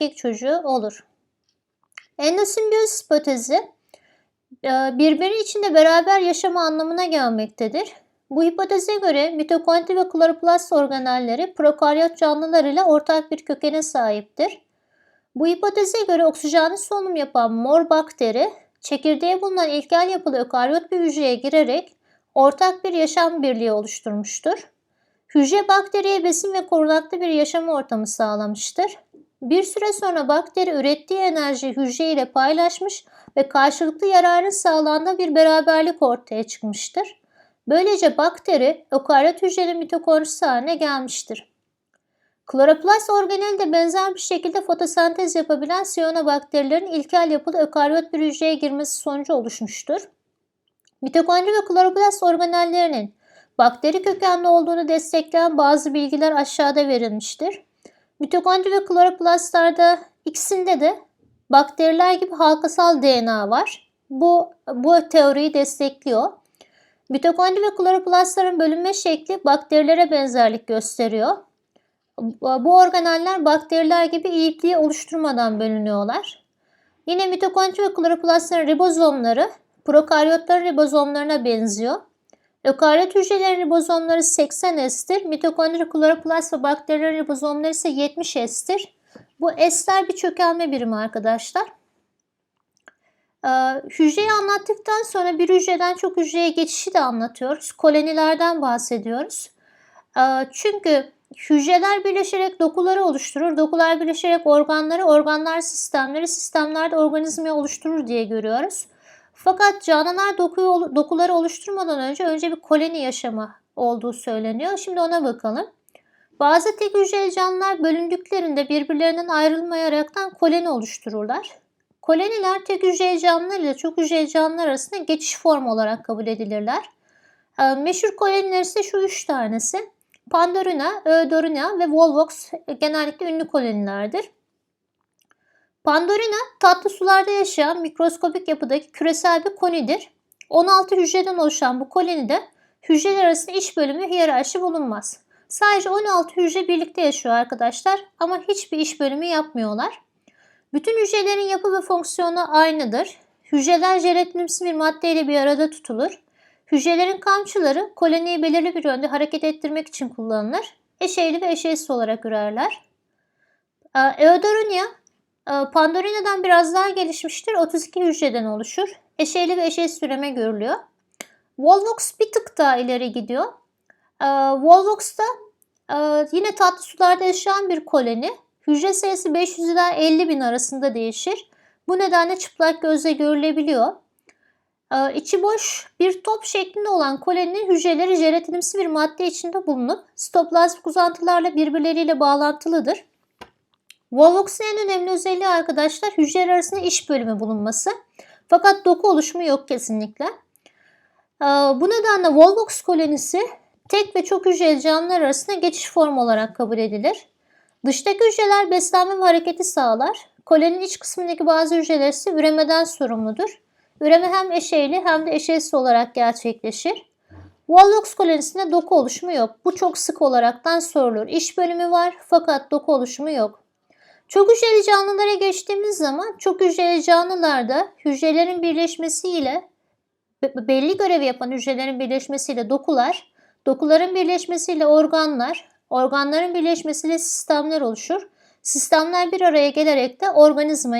erkek çocuğu olur. Endosimbiyoz hipotezi e, birbiri içinde beraber yaşama anlamına gelmektedir. Bu hipoteze göre mitokondri ve kloroplast organelleri prokaryot canlılar ile ortak bir kökene sahiptir. Bu hipoteze göre oksijenli solunum yapan mor bakteri, çekirdeğe bulunan ilkel yapılı ökaryot bir hücreye girerek ortak bir yaşam birliği oluşturmuştur. Hücre bakteriye besin ve korunaklı bir yaşam ortamı sağlamıştır. Bir süre sonra bakteri ürettiği enerjiyi hücre ile paylaşmış ve karşılıklı yararın sağlandığı bir beraberlik ortaya çıkmıştır. Böylece bakteri ökaryot hücrenin mitokondrisi haline gelmiştir. Kloroplast organeli de benzer bir şekilde fotosentez yapabilen siyanobakterilerin ilkel yapılı ökaryot bir hücreye girmesi sonucu oluşmuştur. Mitokondri ve kloroplast organellerinin bakteri kökenli olduğunu destekleyen bazı bilgiler aşağıda verilmiştir. Mitokondri ve kloroplastlarda ikisinde de bakteriler gibi halkasal DNA var. Bu, bu teoriyi destekliyor. Mitokondri ve kloroplastların bölünme şekli bakterilere benzerlik gösteriyor. Bu organeller bakteriler gibi iyipliği oluşturmadan bölünüyorlar. Yine mitokondri ve kloroplastların ribozomları prokaryotların ribozomlarına benziyor. Ökaryot hücrelerin ribozomları 80 S'tir. Mitokondri, kloroplast ve bakterilerin ribozomları ise 70 S'tir. Bu S'ler bir çökelme birimi arkadaşlar. Ee, hücreyi anlattıktan sonra bir hücreden çok hücreye geçişi de anlatıyoruz. Kolonilerden bahsediyoruz. Ee, çünkü hücreler birleşerek dokuları oluşturur. Dokular birleşerek organları, organlar sistemleri, sistemler de organizmayı oluşturur diye görüyoruz. Fakat canlılar dokuyu, dokuları oluşturmadan önce önce bir koloni yaşamı olduğu söyleniyor. Şimdi ona bakalım. Bazı tek hücreli canlılar bölündüklerinde birbirlerinden ayrılmayaraktan koloni oluştururlar. Koloniler tek hücreli canlılar ile çok hücreli canlılar arasında geçiş formu olarak kabul edilirler. Ee, meşhur koloniler ise şu üç tanesi. Pandorina, Eudorina ve Volvox genellikle ünlü kolonilerdir. Pandorina tatlı sularda yaşayan mikroskopik yapıdaki küresel bir konidir. 16 hücreden oluşan bu kolonide hücreler arasında iç bölümü hiyerarşi bulunmaz. Sadece 16 hücre birlikte yaşıyor arkadaşlar ama hiçbir iş bölümü yapmıyorlar. Bütün hücrelerin yapı ve fonksiyonu aynıdır. Hücreler jelatinimsi bir maddeyle bir arada tutulur. Hücrelerin kamçıları koloniyi belirli bir yönde hareket ettirmek için kullanılır. Eşeyli ve eşeysiz olarak ürerler. Eudorinia Pandorina'dan biraz daha gelişmiştir. 32 hücreden oluşur. Eşeyli ve eşeysiz üreme görülüyor. Volvox bir tık daha ileri gidiyor. Volvox'ta yine tatlı sularda yaşayan bir koloni. Hücre sayısı 500 ila 50 bin arasında değişir. Bu nedenle çıplak gözle görülebiliyor. İçi boş bir top şeklinde olan koloninin hücreleri jelatinimsi bir madde içinde bulunup sitoplazmik uzantılarla birbirleriyle bağlantılıdır. Volvox'un en önemli özelliği arkadaşlar hücreler arasında iş bölümü bulunması. Fakat doku oluşumu yok kesinlikle. Bu nedenle Volvox kolonisi tek ve çok hücreli canlılar arasında geçiş formu olarak kabul edilir. Dıştaki hücreler beslenme ve hareketi sağlar. Koloninin iç kısmındaki bazı hücreler ise üremeden sorumludur. Üreme hem eşeyli hem de eşeysiz olarak gerçekleşir. Volvox kolonisinde doku oluşumu yok. Bu çok sık olaraktan sorulur. İş bölümü var fakat doku oluşumu yok. Çok hücreli canlılara geçtiğimiz zaman çok hücreli canlılarda hücrelerin birleşmesiyle belli görevi yapan hücrelerin birleşmesiyle dokular, dokuların birleşmesiyle organlar, organların birleşmesiyle sistemler oluşur. Sistemler bir araya gelerek de organizmayı